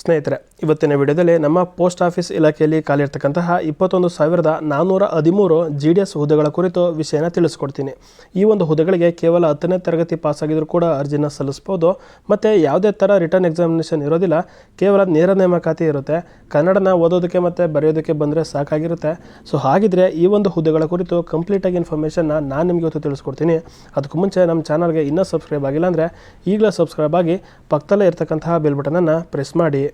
ಸ್ನೇಹಿತರೆ, ಇವತ್ತಿನ ವಿಡಿಯೋದಲ್ಲಿ ನಮ್ಮ ಪೋಸ್ಟ್ ಆಫೀಸ್ ಇಲಾಖೆಯಲ್ಲಿ ಕಾಲಿರ್ತಕ್ಕಂತಹ ಇಪ್ಪತ್ತೊಂದು ಸಾವಿರದ ನಾನ್ನೂರ ಹದಿಮೂರು ಜಿ ಡಿ ಎಸ್ ಹುದ್ದೆಗಳ ಕುರಿತು ವಿಷಯನ ತಿಳಿಸ್ಕೊಡ್ತೀನಿ. ಈ ಒಂದು ಹುದ್ದೆಗಳಿಗೆ ಕೇವಲ ಹತ್ತನೇ ತರಗತಿ ಪಾಸಾಗಿದ್ದರೂ ಕೂಡ ಅರ್ಜಿನ ಸಲ್ಲಿಸ್ಬೋದು. ಮತ್ತು ಯಾವುದೇ ಥರ ರಿಟರ್ನ್ ಎಕ್ಸಾಮಿನೇಷನ್ ಇರೋದಿಲ್ಲ. ಕೇವಲ ನೇರ ನೇಮಕಾತಿ ಇರುತ್ತೆ. ಕನ್ನಡನ ಓದೋದಕ್ಕೆ ಮತ್ತು ಬರೆಯೋದಕ್ಕೆ ಬಂದರೆ ಸಾಕಾಗಿರುತ್ತೆ. ಸೊ ಹಾಗಿದ್ರೆ ಈ ಒಂದು ಹುದ್ದೆಗಳ ಕುರಿತು ಕಂಪ್ಲೀಟಾಗಿ ಇನ್ಫಾರ್ಮೇಷನ್ನ ನಾನು ನಿಮಗೆ ಇವತ್ತು ತಿಳಿಸ್ಕೊಡ್ತೀನಿ. ಅದಕ್ಕೂ ಮುಂಚೆ ನಮ್ಮ ಚಾನಲ್ಗೆ ಇನ್ನೂ ಸಬ್ಸ್ಕ್ರೈಬ್ ಆಗಿಲ್ಲ ಅಂದರೆ ಈಗಲೇ ಸಬ್ಸ್ಕ್ರೈಬ್ ಆಗಿ ಪಕ್ಕದಲ್ಲೇ ಇರ್ತಕ್ಕಂತಹ ಬೆಲ್ ಬಟನನ್ನು ಪ್ರೆಸ್ ಮಾಡಿ.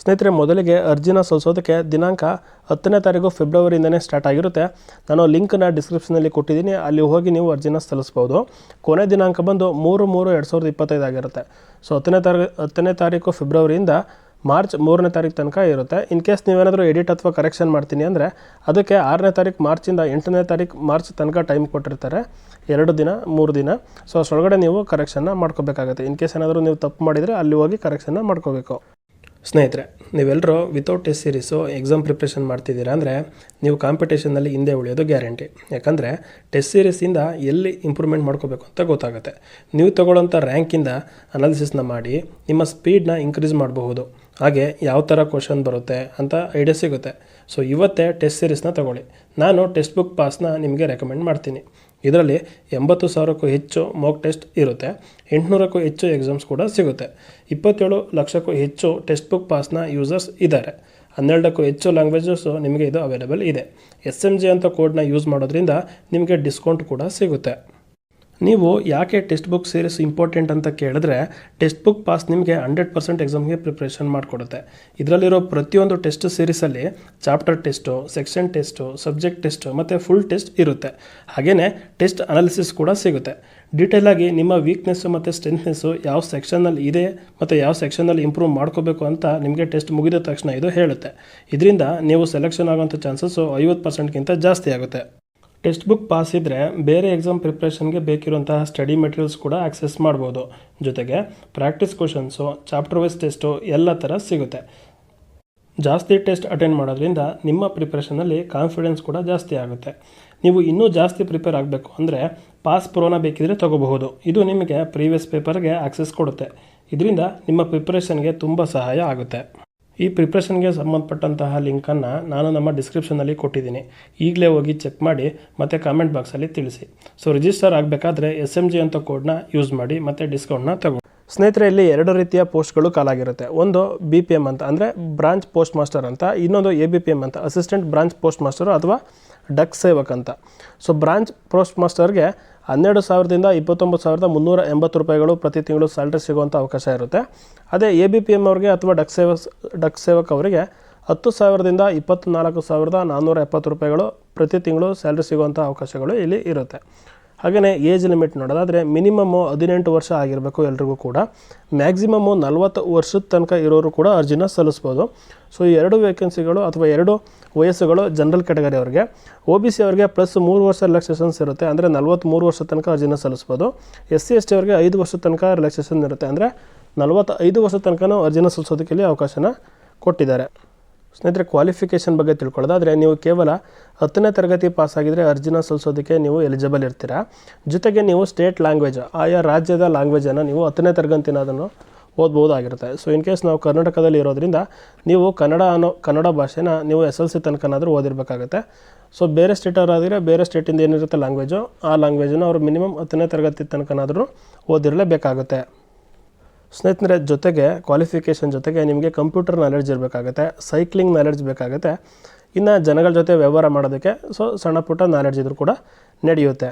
ಸ್ನೇಹಿತರೆ, ಮೊದಲಿಗೆ ಅರ್ಜಿನ ಸಲ್ಲಿಸೋದಕ್ಕೆ ದಿನಾಂಕ ಹತ್ತನೇ ತಾರೀಕು ಫೆಬ್ರವರಿಯಿಂದನೇ ಸ್ಟಾರ್ಟ್ ಆಗಿರುತ್ತೆ. ನಾನು ಲಿಂಕ್ನ ಡಿಸ್ಕ್ರಿಪ್ಷನಲ್ಲಿ ಕೊಟ್ಟಿದ್ದೀನಿ, ಅಲ್ಲಿ ಹೋಗಿ ನೀವು ಅರ್ಜಿನ ಸಲ್ಲಿಸ್ಬೋದು. ಕೊನೆ ದಿನಾಂಕ ಬಂದು ಮೂರು ಮೂರು ಎರಡು ಸಾವಿರದ ಇಪ್ಪತ್ತೈದು ಆಗಿರುತ್ತೆ. ಸೊ ಹತ್ತನೇ ತಾರೀಕು ಹತ್ತನೇ ತಾರೀಕು ಫೆಬ್ರವರಿಯಿಂದ ಮಾರ್ಚ್ ಮೂರನೇ ತಾರೀಕು ತನಕ ಇರುತ್ತೆ. ಇನ್ ಕೇಸ್ ನೀವೇನಾದರೂ ಎಡಿಟ್ ಅಥವಾ ಕರೆಕ್ಷನ್ ಮಾಡ್ತೀನಿ ಅಂದರೆ, ಅದಕ್ಕೆ ಆರನೇ ತಾರೀಕು ಮಾರ್ಚಿಂದ ಎಂಟನೇ ತಾರೀಕು ಮಾರ್ಚ್ ತನಕ ಟೈಮ್ ಕೊಟ್ಟಿರ್ತಾರೆ. ಎರಡು ದಿನ, ಮೂರು ದಿನ. ಸೊ ಅಷ್ಟರೊಳಗಡೆ ನೀವು ಕರೆಕ್ಷನ್ನ ಮಾಡ್ಕೋಬೇಕಾಗುತ್ತೆ. ಇನ್ ಕೇಸ್ ಏನಾದರೂ ನೀವು ತಪ್ಪು ಮಾಡಿದರೆ ಅಲ್ಲಿ ಹೋಗಿ ಕರೆಕ್ಷನ್ನ ಮಾಡ್ಕೋಬೇಕು. ಸ್ನೇಹಿತರೆ ನೀವೆಲ್ಲರೂ without test series exam preparation ಮಾಡ್ತಿದ್ದೀರಾ ಅಂದರೆ ನೀವು ಕಾಂಪಿಟೇಷನಲ್ಲಿ ಹಿಂದೆ ಉಳಿಯೋದು ಗ್ಯಾರಂಟಿ ಯಾಕಂದರೆ ಟೆಸ್ಟ್ ಸೀರೀಸಿಂದ ಎಲ್ಲಿ ಇಂಪ್ರೂವ್ಮೆಂಟ್ ಮಾಡ್ಕೋಬೇಕು ಅಂತ ಗೊತ್ತಾಗುತ್ತೆ. ನೀವು ತಗೊಳ್ಳೋಂಥ ರ್ಯಾಂಕಿಂದ ಅನಾಲಿಸಿಸ್ನ ಮಾಡಿ ನಿಮ್ಮ ಸ್ಪೀಡ್ನ ಇನ್ಕ್ರೀಸ್ ಮಾಡಬಹುದು. ಹಾಗೆ ಯಾವ ಥರ ಕ್ವಶನ್ ಬರುತ್ತೆ ಅಂತ ಐಡಿಯಾ ಸಿಗುತ್ತೆ. ಸೊ ಇವತ್ತೇ ಟೆಸ್ಟ್ ಸೀರೀಸ್ನ ತಗೊಳ್ಳಿ. ನಾನು ಟೆಕ್ಸ್ಟ್ ಬುಕ್ ಪಾಸ್ನ ನಿಮಗೆ ರೆಕಮೆಂಡ್ ಮಾಡ್ತೀನಿ. ಇದರಲ್ಲಿ ಎಂಬತ್ತು ಸಾವಿರಕ್ಕೂ ಹೆಚ್ಚು ಮಾಕ್ ಟೆಸ್ಟ್ ಇರುತ್ತೆ. ಎಂಟುನೂರಕ್ಕೂ ಹೆಚ್ಚು ಎಕ್ಸಾಮ್ಸ್ ಕೂಡ ಸಿಗುತ್ತೆ. ಇಪ್ಪತ್ತೇಳು ಲಕ್ಷಕ್ಕೂ ಹೆಚ್ಚು ಟೆಕ್ಸ್ಟ್ ಬುಕ್ ಪಾಸ್ನ ಯೂಸರ್ಸ್ ಇದ್ದಾರೆ. ಹನ್ನೆರಡಕ್ಕೂ ಹೆಚ್ಚು ಲ್ಯಾಂಗ್ವೇಜಸ್ಸು ನಿಮಗೆ ಇದು ಅವೈಲೇಬಲ್ ಇದೆ. ಎಸ್ ಎಂ ಜಿ ಅಂತ ಕೋಡ್ನ ಯೂಸ್ ಮಾಡೋದ್ರಿಂದ ನಿಮಗೆ ಡಿಸ್ಕೌಂಟ್ ಕೂಡ ಸಿಗುತ್ತೆ. ನೀವು ಯಾಕೆ ಟೆಕ್ಸ್ಟ್ ಬುಕ್ ಸೀರೀಸ್ ಇಂಪಾರ್ಟೆಂಟ್ ಅಂತ ಕೇಳಿದ್ರೆ ಟೆಕ್ಸ್ಟ್ ಬುಕ್ ಪಾಸ್ ನಿಮಗೆ ಹಂಡ್ರೆಡ್ ಪರ್ಸೆಂಟ್ ಎಕ್ಸಾಮ್ಗೆ ಪ್ರಿಪ್ರೇಷನ್ ಮಾಡಿಕೊಡುತ್ತೆ. ಇದರಲ್ಲಿರೋ ಪ್ರತಿಯೊಂದು test ಸೀರೀಸಲ್ಲಿ chapter test, section test, subject test ಮತ್ತು ಫುಲ್ ಟೆಸ್ಟ್ ಇರುತ್ತೆ. ಹಾಗೆಯೇ ಟೆಸ್ಟ್ ಅನಾಲಿಸಿಸ್ ಕೂಡ ಸಿಗುತ್ತೆ. ಡೀಟೇಲಾಗಿ ನಿಮ್ಮ ವೀಕ್ನೆಸ್ಸು ಮತ್ತು ಸ್ಟ್ರೆಂತ್ನೆಸ್ಸು ಯಾವ ಸೆಕ್ಷನಲ್ಲಿ ಇದೆ ಮತ್ತು ಯಾವ ಸೆಕ್ಷನಲ್ಲಿ ಇಂಪ್ರೂವ್ ಮಾಡ್ಕೋಬೇಕು ಅಂತ ನಿಮಗೆ ಟೆಸ್ಟ್ ಮುಗಿದ ತಕ್ಷಣ ಇದು ಹೇಳುತ್ತೆ. ಇದರಿಂದ ನೀವು ಸೆಲೆಕ್ಷನ್ ಆಗೋಂಥ ಚಾನ್ಸಸ್ಸು ಐವತ್ತು ಪರ್ಸೆಂಟ್ಗಿಂತ ಜಾಸ್ತಿ ಆಗುತ್ತೆ. ಟೆಕ್ಸ್ಟ್ ಬುಕ್ ಪಾಸ್ ಇದ್ದರೆ ಬೇರೆ ಎಕ್ಸಾಮ್ ಪ್ರಿಪ್ರೇಷನ್ಗೆ ಬೇಕಿರುವಂತಹ ಸ್ಟಡಿ ಮೆಟೀರಿಯಲ್ಸ್ ಕೂಡ ಆಕ್ಸೆಸ್ ಮಾಡ್ಬೋದು. ಜೊತೆಗೆ practice questions, chapter wise test ಎಲ್ಲ ಥರ ಸಿಗುತ್ತೆ. ಜಾಸ್ತಿ ಟೆಸ್ಟ್ ಅಟೆಂಡ್ ಮಾಡೋದ್ರಿಂದ ನಿಮ್ಮ ಪ್ರಿಪ್ರೇಷನಲ್ಲಿ ಕಾನ್ಫಿಡೆನ್ಸ್ ಕೂಡ ಜಾಸ್ತಿ ಆಗುತ್ತೆ. ನೀವು ಇನ್ನೂ ಜಾಸ್ತಿ ಪ್ರಿಪೇರ್ ಆಗಬೇಕು ಅಂದರೆ ಪಾಸ್ ಪ್ರೋನ ಬೇಕಿದ್ರೆ ತಗೋಬಹುದು. ಇದು ನಿಮಗೆ ಪ್ರೀವಿಯಸ್ ಪೇಪರ್ಗೆ ಆಕ್ಸೆಸ್ ಕೊಡುತ್ತೆ. ಇದರಿಂದ ನಿಮ್ಮ ಪ್ರಿಪ್ರೇಷನ್ಗೆ ತುಂಬ ಸಹಾಯ ಆಗುತ್ತೆ. ಈ ಪ್ರಿಪ್ರೇಷನ್ಗೆ ಸಂಬಂಧಪಟ್ಟಂತಹ ಲಿಂಕನ್ನು ನಾನು ನಮ್ಮ ಡಿಸ್ಕ್ರಿಪ್ಷನಲ್ಲಿ ಕೊಟ್ಟಿದ್ದೀನಿ. ಈಗಲೇ ಹೋಗಿ ಚೆಕ್ ಮಾಡಿ, ಮತ್ತು ಕಾಮೆಂಟ್ ಬಾಕ್ಸಲ್ಲಿ ತಿಳಿಸಿ. ಸೊ ರಿಜಿಸ್ಟರ್ ಆಗಬೇಕಾದ್ರೆ ಎಸ್ ಎಂ ಜಿ ಅಂತ ಕೋಡ್ನ ಯೂಸ್ ಮಾಡಿ, ಮತ್ತು ಡಿಸ್ಕೌಂಟ್ನ ತಗೋ ಸ್ನೇಹಿತರೆ ಇಲ್ಲಿ ಎರಡು ರೀತಿಯ ಪೋಸ್ಟ್ಗಳು ಕಾಲಾಗಿರುತ್ತೆ. ಒಂದು ಬಿ ಪಿ ಎಂ ಅಂತ, ಅಂದರೆ ಬ್ರಾಂಚ್ ಪೋಸ್ಟ್ ಮಾಸ್ಟರ್ ಅಂತ, ಇನ್ನೊಂದು ಎ ಬಿ ಪಿ ಎಂ ಅಂತ, ಅಸಿಸ್ಟೆಂಟ್ ಬ್ರಾಂಚ್ ಪೋಸ್ಟ್ ಮಾಸ್ಟರು ಅಥವಾ ಡಕ್ ಸೇವಕ್ ಅಂತ. ಸೊ, ಬ್ರಾಂಚ್ ಪೋಸ್ಟ್ ಮಾಸ್ಟರ್ಗೆ ಹನ್ನೆರಡು ಸಾವಿರದಿಂದ ಇಪ್ಪತ್ತೊಂಬತ್ತು ಸಾವಿರದ ಮುನ್ನೂರ ಎಂಬತ್ತು ರೂಪಾಯಿಗಳು ಪ್ರತಿ ತಿಂಗಳು ಸ್ಯಾಲ್ರಿ ಸಿಗುವಂಥ ಅವಕಾಶ ಇರುತ್ತೆ. ಅದೇ ಎ ಬಿ ಪಿ ಎಂ ಅವ್ರಿಗೆ ಅಥವಾ ಡಕ್ ಸೇವಸ್ ಡಕ್ ಸೇವಕ್ ಅವರಿಗೆ ಹತ್ತು ಸಾವಿರದಿಂದ ಇಪ್ಪತ್ತ್ನಾಲ್ಕು ಸಾವಿರದ ನಾನ್ನೂರ ಎಪ್ಪತ್ತು ರೂಪಾಯಿಗಳು ಪ್ರತಿ ತಿಂಗಳು ಸ್ಯಾಲ್ರಿ ಸಿಗುವಂಥ ಅವಕಾಶಗಳು ಇಲ್ಲಿ ಇರುತ್ತೆ. ಹಾಗೆಯೇ ಏಜ್ ಲಿಮಿಟ್ ನೋಡೋದಾದರೆ ಮಿನಿಮಮ್ಮು ಹದಿನೆಂಟು ವರ್ಷ ಆಗಿರಬೇಕು ಎಲ್ರಿಗೂ ಕೂಡ. ಮ್ಯಾಕ್ಸಿಮಮ್ಮು ನಲವತ್ತು ವರ್ಷದ ತನಕ ಇರೋರು ಕೂಡ ಅರ್ಜಿನ ಸಲ್ಲಿಸ್ಬೋದು. ಸೊ ಈ ಎರಡು ವೇಕೆನ್ಸಿಗಳು ಅಥವಾ ಎರಡು ವಯಸ್ಸುಗಳು ಜನರಲ್ ಕ್ಯಾಟಗರಿ ಅವರಿಗೆ. ಒ ಬಿ ಸಿ ಅವರಿಗೆ ಪ್ಲಸ್ ಮೂರು ವರ್ಷ ರಿಲ್ಯಾಕ್ಸೇಷನ್ಸ್ ಇರುತ್ತೆ. ಅಂದರೆ ನಲ್ವತ್ತ್ಮೂರು ವರ್ಷ ತನಕ ಅರ್ಜಿನ ಸಲ್ಲಿಸ್ಬೋದು. ಎಸ್ ಸಿ ಎಸ್ ಟಿ ಅವರಿಗೆ ಐದು ವರ್ಷದ ತನಕ ರಿಲ್ಯಾಕ್ಸೇಷನ್ ಇರುತ್ತೆ. ಅಂದರೆ ನಲವತ್ತೈದು ವರ್ಷದ ತನಕನೂ ಅರ್ಜಿನ ಸಲ್ಲಿಸೋದಕ್ಕೆ ಅವಕಾಶನ ಕೊಟ್ಟಿದ್ದಾರೆ. ಸ್ನೇಹಿತರೆ ಕ್ವಾಲಿಫಿಕೇಷನ್ ಬಗ್ಗೆ ತಿಳ್ಕೊಳ್ಳೋದಾದರೆ, ನೀವು ಕೇವಲ ಹತ್ತನೇ ತರಗತಿ ಪಾಸಾಗಿದ್ದರೆ ಅರ್ಜಿನ ಸಲ್ಲಿಸೋದಕ್ಕೆ ನೀವು ಎಲಿಜಿಬಲ್ ಇರ್ತೀರಾ? ಜೊತೆಗೆ ನೀವು ಸ್ಟೇಟ್ ಲ್ಯಾಂಗ್ವೇಜ್ ಆಯಾ ರಾಜ್ಯದ ಲ್ಯಾಂಗ್ವೇಜನ್ನು ನೀವು ಹತ್ತನೇ ತರಗತಿನ ಅದನ್ನು ಓದ್ಬೋದಾಗಿರುತ್ತೆ ಸೊ ಇನ್ ಕೇಸ್ ನಾವು ಕರ್ನಾಟಕದಲ್ಲಿ ಇರೋದ್ರಿಂದ, ನೀವು ಕನ್ನಡ ಅನ್ನೋ, ಕನ್ನಡ ಭಾಷೆನ ನೀವು ಎಸ್ ಎಲ್ ಸಿ ತನಕನಾದರೂ ಓದಿರಬೇಕಾಗುತ್ತೆ. ಸೊ ಬೇರೆ ಸ್ಟೇಟವರಾದರೆ ಬೇರೆ ಸ್ಟೇಟಿಂದ ಏನಿರುತ್ತೆ ಲ್ಯಾಂಗ್ವೇಜು ಆ ಲ್ಯಾಂಗ್ವೇಜನ್ನು ಅವರು ಮಿನಿಮಮ್ ಹತ್ತನೇ ತರಗತಿ ತನಕನಾದರೂ ಓದಿರಲೇಬೇಕಾಗುತ್ತೆ. ಸ್ನೇಹಿತರೆ, ಜೊತೆಗೆ ಕ್ವಾಲಿಫಿಕೇಷನ್ ಜೊತೆಗೆ ನಿಮಗೆ ಕಂಪ್ಯೂಟರ್ ನಾಲೆಡ್ಜ್ ಇರಬೇಕಾಗುತ್ತೆ ಸೈಕ್ಲಿಂಗ್ ನಾಲೆಡ್ಜ್ ಬೇಕಾಗುತ್ತೆ. ಇನ್ನು ಜನಗಳ ಜೊತೆ ವ್ಯವಹಾರ ಮಾಡೋದಕ್ಕೆ ಸೊ, ಸಣ್ಣ ಪುಟ್ಟ ನಾಲೆಡ್ಜ್ ಇದ್ರೂ ಕೂಡ ನಡೆಯುತ್ತೆ.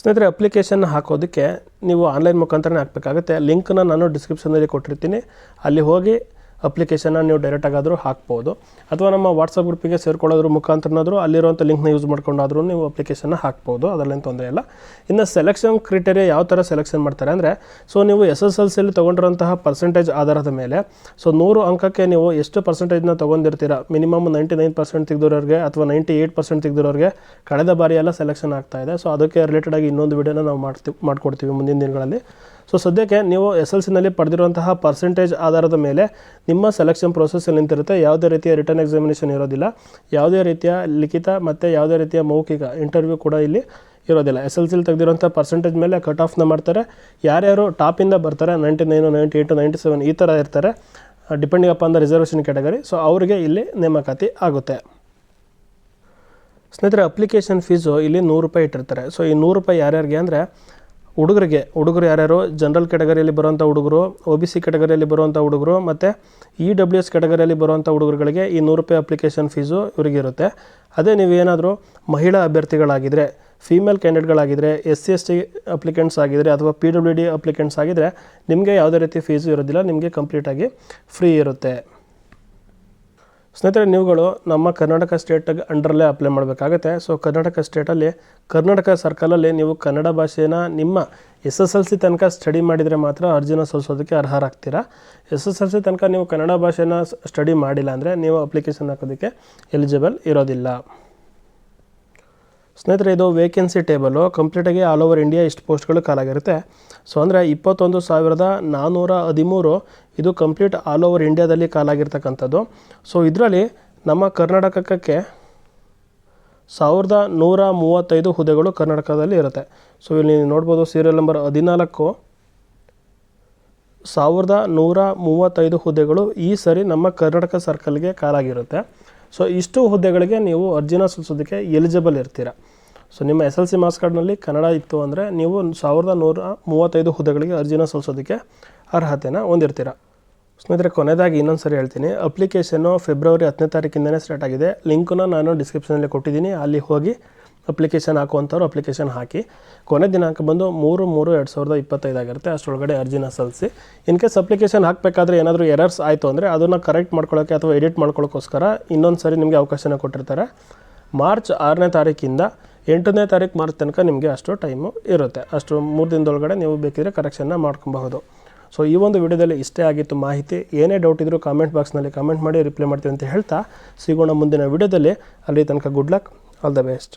ಸ್ನೇಹಿತರೆ ಅಪ್ಲಿಕೇಶನ್ ಹಾಕೋದಕ್ಕೆ ನೀವು ಆನ್ಲೈನ್ ಮುಖಾಂತರನೇ ಹಾಕಬೇಕಾಗುತ್ತೆ. ಲಿಂಕನ್ನು ನಾನು ಡಿಸ್ಕ್ರಿಪ್ಷನಲ್ಲಿ ಕೊಟ್ಟಿರ್ತೀನಿ. ಅಲ್ಲಿ ಹೋಗಿ ಅಪ್ಲಿಕೇಶನ್ನ ನೀವು ಡೈರೆಕ್ಟಾಗಾದರೂ ಹಾಕ್ಬೋದು. ಅಥವಾ ನಮ್ಮ ವಾಟ್ಸಪ್ ಗ್ರೂಪಿಗೆ ಸೇರ್ಕೊಳ್ಳೋದ್ರ ಮುಖಾಂತರನಾದರೂ ಅಲ್ಲಿರುವಂಥ ಲಿಂಕ್ನ ಯೂಸ್ ಮಾಡ್ಕೊಂಡಾದ್ರೂ ನೀವು ಅಪ್ಲಿಕೇಶನ್ನ ಹಾಕ್ಬೋದು. ಅದರಲ್ಲೇನು ತೊಂದರೆ ಇಲ್ಲ. ಇನ್ನು ಸೆಲೆಕ್ಷನ್ ಕ್ರಿಟೇರಿಯಾ ಯಾವ ಥರ ಸೆಲೆಕ್ಷನ್ ಮಾಡ್ತಾರೆ ಅಂದರೆ ಸೊ ನೀವು ಎಸ್ ಎಸ್ ಎಲ್ ಸಿಯಲ್ಲಿ ತೊಗೊಂಡಿರೋಂತಹ ಪರ್ಸೆಂಟೇಜ್ ಆಧಾರದ ಮೇಲೆ ಸೊ ನೂರು ಅಂಕಕ್ಕೆ ನೀವು ಎಷ್ಟು ಪರ್ಸೆಂಟೇಜ್ನ ತೊಗೊಂಡಿರ್ತೀರ? ಮಿನಿಮಮ್ ನೈಂಟಿ ನೈನ್ ಪರ್ಸೆಂಟ್ ತೆಗೆದಿರೋರಿಗೆ ಅಥವಾ ನೈಂಟಿ ಏಯ್ಟ್ ಪರ್ಸೆಂಟ್ ತೆಗೆದಿರೋರಿಗೆ ಕಳೆದ ಬಾರಿ ಎಲ್ಲ ಸೆಲೆಕ್ಷನ್ ಆಗ್ತಾ ಇದೆ. ಸೊ ಅದಕ್ಕೆ ರಿಲೇಟೆಡ್ ಆಗಿ ಇನ್ನೊಂದು ವಿಡಿಯೋನ ನಾವು ಮಾಡ್ತೀವಿ, ಮಾಡ್ಕೊಡ್ತೀವಿ ಮುಂದಿನ ದಿನಗಳಲ್ಲಿ. ಸೊ ಸದ್ಯಕ್ಕೆ ನೀವು ಎಸ್ ಎಲ್ ಸಿನಲ್ಲಿ ಪಡೆದಿರುವಂತಹ ಪರ್ಸೆಂಟೇಜ್ ಆಧಾರದ ಮೇಲೆ ನಿಮ್ಮ ಸೆಲೆಕ್ಷನ್ ಪ್ರೊಸೆಸ್ಸಲ್ಲಿ ನಿಂತಿರುತ್ತೆ. ಯಾವುದೇ ರೀತಿಯ ರಿಟರ್ನ್ ಎಕ್ಸಾಮಿನೇಷನ್ ಇರೋದಿಲ್ಲ. ಯಾವುದೇ ರೀತಿಯ ಲಿಖಿತ ಮತ್ತು ಯಾವುದೇ ರೀತಿಯ ಮೌಖಿಕ ಇಂಟರ್ವ್ಯೂ ಕೂಡ ಇಲ್ಲಿ ಇರೋದಿಲ್ಲ. ಎಸ್ ಎಲ್ ಸಿಲಿ ತೆಗೆದಿರೋಂಥ ಪರ್ಸೆಂಟೇಜ್ ಮೇಲೆ ಕಟ್ ಆಫ್ನ ಮಾಡ್ತಾರೆ. ಯಾರ್ಯಾರು ಟಾಪಿಂದ ಬರ್ತಾರೆ ninety nine ninety eight ninety seven ಈ ಥರ ಇರ್ತಾರೆ depending on the reservation category so ಅವರಿಗೆ ಇಲ್ಲಿ ನೇಮಕಾತಿ ಆಗುತ್ತೆ. ಸ್ನೇಹಿತರೆ ಅಪ್ಲಿಕೇಶನ್ ಫೀಸು ಇಲ್ಲಿ ನೂರು ರೂಪಾಯಿ ಇಟ್ಟಿರ್ತಾರೆ. ಸೊ ಈ ನೂರು ರೂಪಾಯಿ ಯಾರ್ಯಾರಿಗೆ ಅಂದರೆ ಹುಡುಗರಿಗೆ, ಹುಡುಗರು ಯಾರ್ಯಾರು ಜನರಲ್ ಕೆಟಗರಿಯಲ್ಲಿ ಬರುವಂಥ ಹುಡುಗರು ಒ ಬಿ ಸಿ ಕೆಟಗರಿಯಲ್ಲಿ ಬರುವಂಥ ಹುಡುಗರು, ಮತ್ತು ಇ ಡಬ್ಲ್ಯೂ ಎಸ್ ಕೆಟಗರಿಯಲ್ಲಿ ಬರುವಂಥ ಹುಡುಗರುಗಳಿಗೆ ಈ ನೂರು ರೂಪಾಯಿ ಅಪ್ಲಿಕೇಶನ್ ಫೀಸು ಇವರಿಗಿರುತ್ತೆ. ಅದೇ ನೀವೇನಾದರೂ ಮಹಿಳಾ ಅಭ್ಯರ್ಥಿಗಳಾಗಿದ್ದರೆ female ಕ್ಯಾಂಡಿಡೇಟ್ಗಳಾಗಿದ್ದರೆ S C S T applicants ಆಗಿದ್ದರೆ ಅಥವಾ ಪಿ ಡಬ್ಲ್ಯೂ ಡಿ ಅಪ್ಲಿಕೆಂಟ್ಸ್ ಆಗಿದ್ದರೆ ನಿಮಗೆ ಯಾವುದೇ ರೀತಿ ಫೀಸು ಇರೋದಿಲ್ಲ, ನಿಮಗೆ ಕಂಪ್ಲೀಟಾಗಿ ಫ್ರೀ ಇರುತ್ತೆ. ಸ್ನೇಹಿತರೆ, ನೀವುಗಳು ನಮ್ಮ ಕರ್ನಾಟಕ ಸ್ಟೇಟ್ ಅಂಡರಲ್ಲೇ ಅಪ್ಲೈ ಮಾಡಬೇಕಾಗತ್ತೆ. ಸೊ ಕರ್ನಾಟಕ ಸ್ಟೇಟಲ್ಲಿ ಕರ್ನಾಟಕ ಸರ್ಕಲಲ್ಲಿ ನೀವು ಕನ್ನಡ ಭಾಷೆನ ನಿಮ್ಮ ಎಸ್ ಎಸ್ ಎಲ್ ಸಿ ತನಕ ಸ್ಟಡಿ ಮಾಡಿದರೆ ಮಾತ್ರ ಅರ್ಜಿನ ಸಲ್ಲಿಸೋದಕ್ಕೆ ಅರ್ಹರಾಗ್ತೀರಾ? ಎಸ್ ಎಸ್ ಎಲ್ ಸಿ ತನಕ ನೀವು ಕನ್ನಡ ಭಾಷೆನ ಸ್ಟಡಿ ಮಾಡಿಲ್ಲ ಅಂದರೆ ನೀವು ಅಪ್ಲಿಕೇಶನ್ ಹಾಕೋದಕ್ಕೆ ಎಲಿಜಿಬಲ್ ಇರೋದಿಲ್ಲ. ಸ್ನೇಹಿತರೆ, ಇದು ವೇಕೆನ್ಸಿ ಟೇಬಲು ಕಂಪ್ಲೀಟಾಗಿ ಆಲ್ ಓವರ್ ಇಂಡಿಯಾ ಇಷ್ಟು ಪೋಸ್ಟ್ಗಳು ಖಾಲಾಗಿರುತ್ತೆ ಸೊ ಅಂದರೆ ಇಪ್ಪತ್ತೊಂದು ಸಾವಿರದ ನಾನ್ನೂರ ಹದಿಮೂರು ಇದು ಕಂಪ್ಲೀಟ್ ಆಲ್ ಓವರ್ ಇಂಡಿಯಾದಲ್ಲಿ ಖಾಲಾಗಿರ್ತಕ್ಕಂಥದ್ದು ಸೊ ಇದರಲ್ಲಿ ನಮ್ಮ ಕರ್ನಾಟಕಕ್ಕೆ ಸಾವಿರದ ನೂರ ಮೂವತ್ತೈದು ಹುದ್ದೆಗಳು ಕರ್ನಾಟಕದಲ್ಲಿ ಇರುತ್ತೆ. ಸೊ ಇಲ್ಲಿ ನೋಡ್ಬೋದು ಸೀರಿಯಲ್ ನಂಬರ್ ಹದಿನಾಲ್ಕು, ಸಾವಿರದ ನೂರ ಮೂವತ್ತೈದು ಹುದ್ದೆಗಳು ಈ ಸರಿ ನಮ್ಮ ಕರ್ನಾಟಕ ಸರ್ಕಲ್ಗೆ ಕಾಲಾಗಿರುತ್ತೆ ಸೊ ಇಷ್ಟು ಹುದ್ದೆಗಳಿಗೆ ನೀವು ಅರ್ಜಿನ ಸಲ್ಲಿಸೋದಕ್ಕೆ ಎಲಿಜಿಬಲ್ ಇರ್ತೀರ. ಸೊ ನಿಮ್ಮ ಎಸ್ ಎಲ್ ಸಿ ಮಾರ್ಕ್ಸ್ ಕಾರ್ಡ್ನಲ್ಲಿ ಕನ್ನಡ ಇತ್ತು ಅಂದರೆ ನೀವು ಸಾವಿರದ ನೂರ ಮೂವತ್ತೈದು ಹುದ್ದೆಗಳಿಗೆ ಅರ್ಜಿನ ಸಲ್ಲಿಸೋದಕ್ಕೆ ಅರ್ಹತೆನ ಹೊಂದಿರ್ತೀರ? ಸ್ನೇಹಿತರೆ, ಕೊನೆಯದಾಗಿ ಇನ್ನೊಂದು ಸರಿ ಹೇಳ್ತೀನಿ. ಅಪ್ಲಿಕೇಶನ್ನು ಫೆಬ್ರವರಿ ಹತ್ತನೇ ತಾರೀಕಿಂದನೇ ಸ್ಟಾರ್ಟ್ ಆಗಿದೆ. ಲಿಂಕನ್ನು ನಾನು ಡಿಸ್ಕ್ರಿಪ್ಷನಲ್ಲಿ ಕೊಟ್ಟಿದ್ದೀನಿ. ಅಲ್ಲಿ ಹೋಗಿ ಅಪ್ಲಿಕೇಶನ್ ಹಾಕುವಂಥವ್ರು ಅಪ್ಲಿಕೇಶನ್ ಹಾಕಿ ಕೊನೆ ದಿನಾಂಕ ಬಂದು ಮೂರು ಮೂರು ಎರಡು ಸಾವಿರದ ಇಪ್ಪತ್ತೈದು ಆಗಿರುತ್ತೆ. ಅಷ್ಟರೊಳಗಡೆ ಅರ್ಜಿನ ಸಲ್ಲಿಸಿ. ಇನ್ ಕೇಸ್ ಅಪ್ಲಿಕೇಶನ್ ಹಾಕಬೇಕಾದ್ರೆ ಏನಾದರೂ ಎರರ್ಸ್ ಆಯಿತು ಅಂದರೆ ಅದನ್ನು ಕರೆಕ್ಟ್ ಮಾಡ್ಕೊಳ್ಳೋಕ್ಕೆ ಅಥವಾ ಎಡಿಟ್ ಮಾಡ್ಕೊಳ್ಳೋಕ್ಕೋಸ್ಕರ ಇನ್ನೊಂದು ಸರಿ ನಿಮಗೆ ಅವಕಾಶನ ಕೊಟ್ಟಿರ್ತಾರೆ. ಮಾರ್ಚ್ ಆರನೇ ತಾರೀಕಿಂದ ಎಂಟನೇ ತಾರೀಕು ಮಾರ್ಚ್ ತನಕ ನಿಮಗೆ ಅಷ್ಟು ಟೈಮು ಇರುತ್ತೆ. ಅಷ್ಟು ಮೂರು ದಿನದೊಳಗಡೆ ನೀವು ಬೇಕಿದ್ರೆ ಕರೆಕ್ಷನ್ನ ಮಾಡ್ಕೊಬಹುದು. ಸೊ ಈ ಒಂದು ವಿಡಿಯೋದಲ್ಲಿ ಇಷ್ಟೇ ಆಗಿತ್ತು ಮಾಹಿತಿ. ಏನೇ ಡೌಟ್ ಇದ್ದರೂ ಕಾಮೆಂಟ್ ಬಾಕ್ಸ್ನಲ್ಲಿ ಕಾಮೆಂಟ್ ಮಾಡಿ ರಿಪ್ಲೈ ಮಾಡ್ತೀವಿ ಅಂತ ಹೇಳ್ತಾ ಸಿಗೋಣ ಮುಂದಿನ ವಿಡಿಯೋದಲ್ಲಿ. ಅಲ್ಲಿ ತನಕ good luck all the best